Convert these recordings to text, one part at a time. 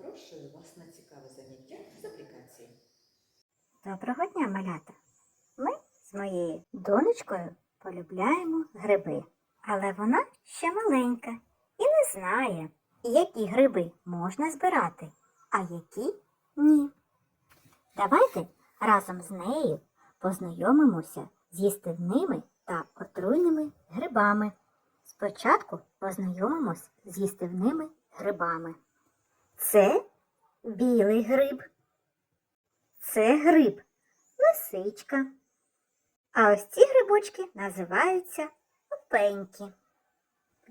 Запрошую вас на цікаве заняття з аплікації. Доброго дня, малята! Ми з моєю донечкою полюбляємо гриби, але вона ще маленька і не знає, які гриби можна збирати, а які ні. Давайте разом з нею познайомимося з їстивними та отруйними грибами. Спочатку познайомимось з їстивними грибами. Це білий гриб. Це гриб лисичка. А ось ці грибочки називаються опеньки.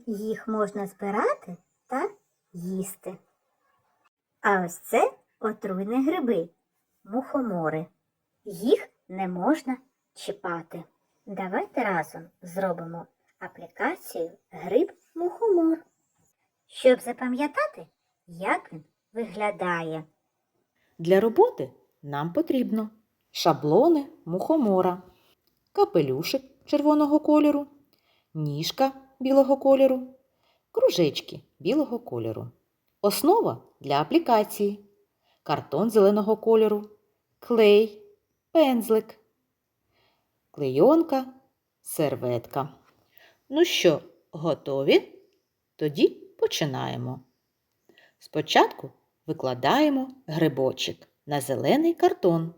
Їх можна збирати та їсти. А ось це отруйні гриби, мухомори. Їх не можна чіпати. Давайте разом зробимо аплікацію гриб-мухомор, щоб запам'ятати, як він виглядає. Для роботи нам потрібно шаблони мухомора, капелюшик червоного кольору, ніжка білого кольору, кружечки білого кольору. Основа для аплікації, картон зеленого кольору, клей, пензлик, клейонка, серветка. Ну що, готові? Тоді починаємо. Спочатку викладаємо грибочок на зелений картон.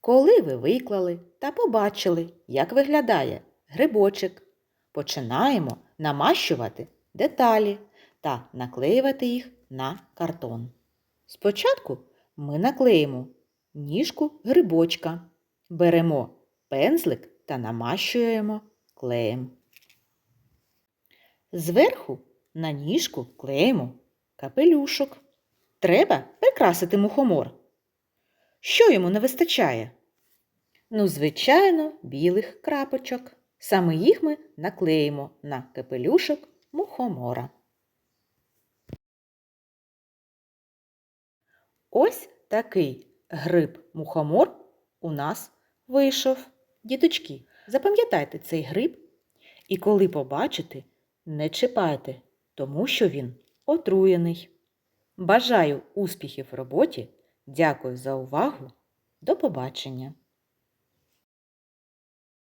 Коли ви виклали та побачили, як виглядає грибочок, починаємо намащувати деталі та наклеювати їх на картон. Спочатку ми наклеїмо ніжку грибочка, беремо пензлик та намащуємо клеєм. Зверху на ніжку клеїмо капелюшок. Треба прикрасити мухомор. Що йому не вистачає? Ну, звичайно, білих крапочок. Саме їх ми наклеїмо на капелюшок мухомора. Ось такий гриб-мухомор у нас вийшов. Діточки, запам'ятайте цей гриб і коли побачите, не чіпайте, тому що він отруєний. Бажаю успіхів в роботі. Дякую за увагу. До побачення!